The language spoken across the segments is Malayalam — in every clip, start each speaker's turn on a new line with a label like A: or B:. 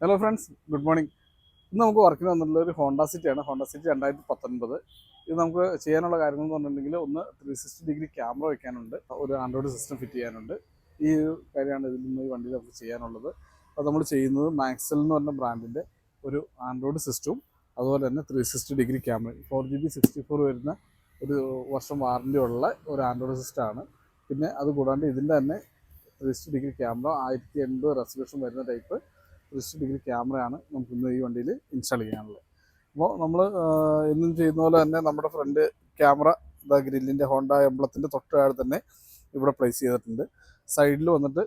A: ഹലോ ഫ്രണ്ട്സ് ഗുഡ് മോർണിംഗ് ഇന്ന് നമുക്ക് വർക്കിന് വന്നിട്ടുള്ള ഒരു ഹോണ്ട സിറ്റിയാണ് ഹോണ്ട സിറ്റി രണ്ടായിരത്തി പത്തൊൻപത് ഇത് നമുക്ക് ചെയ്യാനുള്ള കാര്യങ്ങൾ എന്ന് പറഞ്ഞിട്ടുണ്ടെങ്കിൽ ഒന്ന് ത്രീ സിക്സ്റ്റി ഡിഗ്രി ക്യാമറ വയ്ക്കാനുണ്ട് ഒരു ആൻഡ്രോയിഡ് സിസ്റ്റം ഫിറ്റ് ചെയ്യാനുണ്ട്. ഈ കാര്യമാണ് ഇതിൽ നിന്ന് ഈ വണ്ടിയിൽ നമുക്ക് ചെയ്യാനുള്ളത്. അത് നമ്മൾ ചെയ്യുന്നത് മാക്സൽ എന്ന് പറഞ്ഞ ബ്രാൻഡിന്റെ ഒരു ആൻഡ്രോയിഡ് സിസ്റ്റവും അതുപോലെ തന്നെ three sixty degree camera four G B sixty four വരുന്ന ഒരു വർഷം വാറണ്ടി ഉള്ള ഒരു ആൻഡ്രോയിഡ് സിസ്റ്റമാണ് പിന്നെ അത് കൂടാണ്ട് ഇതിന്റെ തന്നെ ത്രീ സിക്സ്റ്റി ഡിഗ്രി ക്യാമറ ആയിരത്തി എൺപത് റെസൊല്യൂഷൻ വരുന്ന ടൈപ്പ് ത്രീ ഡിഗ്രി ക്യാമറയാണ് നമുക്ക് ഇന്ന് ഈ വണ്ടിയിൽ ഇൻസ്റ്റാൾ ചെയ്യാനുള്ളത്. അപ്പോൾ നമ്മൾ എന്നും ചെയ്യുന്ന പോലെ തന്നെ നമ്മുടെ ഫ്രണ്ട് ക്യാമറ ഇതാ ഗ്രില്ലിന്റെ ഹോണ്ട എംബ്ലത്തിന്റെ തൊട്ടടുത്ത് തന്നെ ഇവിടെ പ്ലേസ് ചെയ്തിട്ടുണ്ട്. സൈഡിൽ വന്നിട്ട്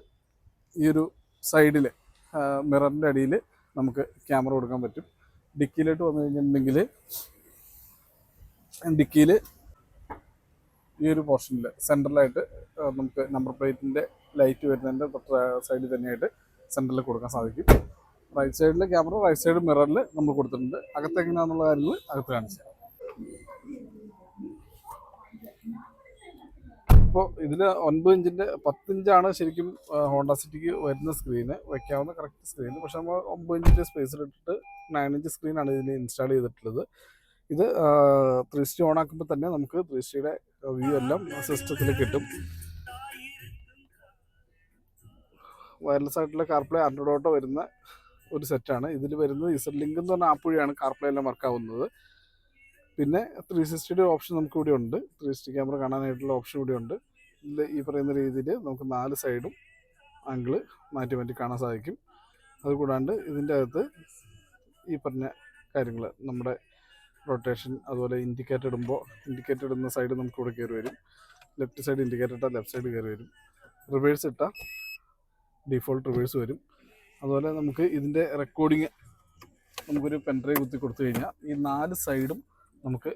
A: ഈ ഒരു സൈഡിൽ മിററിന്റെ അടിയിൽ നമുക്ക് ക്യാമറ കൊടുക്കാൻ പറ്റും. ഡിക്കിയിലോട്ട് വന്നു കഴിഞ്ഞിട്ടുണ്ടെങ്കിൽ ഡിക്കിയിൽ ഈ ഒരു പോർഷനിൽ സെൻട്രലായിട്ട് നമുക്ക് നമ്പർ പ്ലേറ്റിന്റെ ലൈറ്റ് വരുന്നതിന്റെ തൊട്ട് സൈഡിൽ തന്നെയായിട്ട് സെന്ററിൽ കൊടുക്കാൻ സാധിക്കും. റൈറ്റ് സൈഡിലെ ക്യാമറ റൈറ്റ് സൈഡ് മിററിൽ നമ്മൾ കൊടുത്തിട്ടുണ്ട്. അകത്ത് എങ്ങനെയാണെന്നുള്ള കാര്യങ്ങൾ അകത്ത് കാണിച്ചു ഇപ്പോൾ ഇതിൽ ഒൻപത് ഇഞ്ചിന്റെ പത്തിഞ്ചാണ് ശരിക്കും ഹോണ്ട സിറ്റിക്ക് വരുന്ന സ്ക്രീന് വയ്ക്കാവുന്ന കറക്റ്റ് സ്ക്രീന് പക്ഷെ നമ്മൾ ഒമ്പത് ഇഞ്ചിന്റെ സ്പേസിലിട്ടിട്ട് നയൻ ഇഞ്ച് സ്ക്രീനാണ് ഇതിൽ ഇൻസ്റ്റാൾ ചെയ്തിട്ടുള്ളത്. ഇത് ത്രീ സ്റ്റി ഓൺ ആക്കുമ്പോൾ തന്നെ നമുക്ക് ത്രീ സ്റ്റിയുടെ വ്യൂ എല്ലാം സിസ്റ്റത്തിൽ കിട്ടും. വയർലെസ് ആയിട്ടുള്ള കാർപ്ലേ ആൻഡ്രോയിഡ് ഓട്ടോ വരുന്ന ഒരു സെറ്റാണ് ഇതിൽ വരുന്നത് ഇസഡ് ലിങ്ക് എന്ന് പറഞ്ഞ ആപ്പ് വഴിയാണ് കാർപ്ലേ എല്ലാം വർക്ക് ആവുന്നത്. പിന്നെ ത്രീ സിക്സ്റ്റിയുടെ ഓപ്ഷൻ നമുക്ക് ഇവിടെ ഉണ്ട്. ത്രീ സിക്സ്റ്റി ക്യാമറ കാണാനായിട്ടുള്ള ഓപ്ഷൻ ഇവിടെ ഉണ്ട്. ഇതിൽ ഈ പറയുന്ന രീതിയിൽ നമുക്ക് നാല് സൈഡും ആംഗിൾ മാറ്റി മാറ്റി കാണാൻ സാധിക്കും. അതുകൂടാണ്ട് ഇതിന്റെ അകത്ത് ഈ പറഞ്ഞ കാര്യങ്ങൾ നമ്മുടെ റൊട്ടേഷൻ അതുപോലെ ഇൻഡിക്കേറ്റർ ഇടുമ്പോൾ ഇൻഡിക്കേറ്റർ ഇടുന്ന സൈഡ് നമുക്ക് ഇവിടെ കയറി വരും. ലെഫ്റ്റ് സൈഡ് ഇൻഡിക്കേറ്റർ ഇട്ടാൽ ലെഫ്റ്റ് സൈഡ് കയറി വരും. റിവേഴ്സ് ഇട്ടാൽ ഡിഫോൾട്ട് റിവേഴ്സ് വരും. അതുപോലെ നമുക്ക് ഇതിന്റെ റെക്കോർഡിങ് നമുക്കൊരു പെൻഡ്രൈവ് കുത്തി കൊടുത്തു കഴിഞ്ഞാൽ ഈ നാല് സൈഡും നമുക്ക്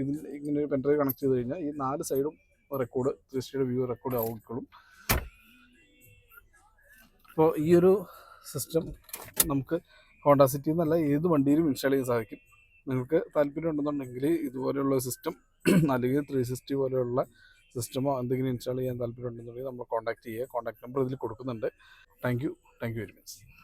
A: ഇതിൽ ഇങ്ങനെ ഒരു പെൻഡ്രൈവ് കണക്ട് ചെയ്ത് കഴിഞ്ഞാൽ ഈ നാല് സൈഡും റെക്കോർഡ് ത്രീ വ്യൂ റെക്കോർഡ് ആവുകയുള്ളൂ. അപ്പോൾ ഈ ഒരു സിസ്റ്റം നമുക്ക് ഹോണ്ട സിറ്റി എന്നല്ല ഏത് വണ്ടിയിലും ഇൻസ്റ്റാൾ ചെയ്യാൻ സാധിക്കും. നിങ്ങൾക്ക് താല്പര്യം ഉണ്ടെന്നുണ്ടെങ്കിൽ ഇതുപോലെയുള്ള സിസ്റ്റം അല്ലെങ്കിൽ ത്രീ സിക്സ്റ്റി പോലെയുള്ള സിസ്റ്റമോ എന്തെങ്കിലും ഇൻസ്റ്റാൾ ചെയ്യാൻ താല്പര്യം ഉണ്ടെന്നുണ്ടെങ്കിൽ നമ്മൾ കോൺടാക്ട് ചെയ്യുക. കോൺടാക്ട് നമ്പർ ഇതിൽ കൊടുക്കുന്നുണ്ട്. Thank you thank you very much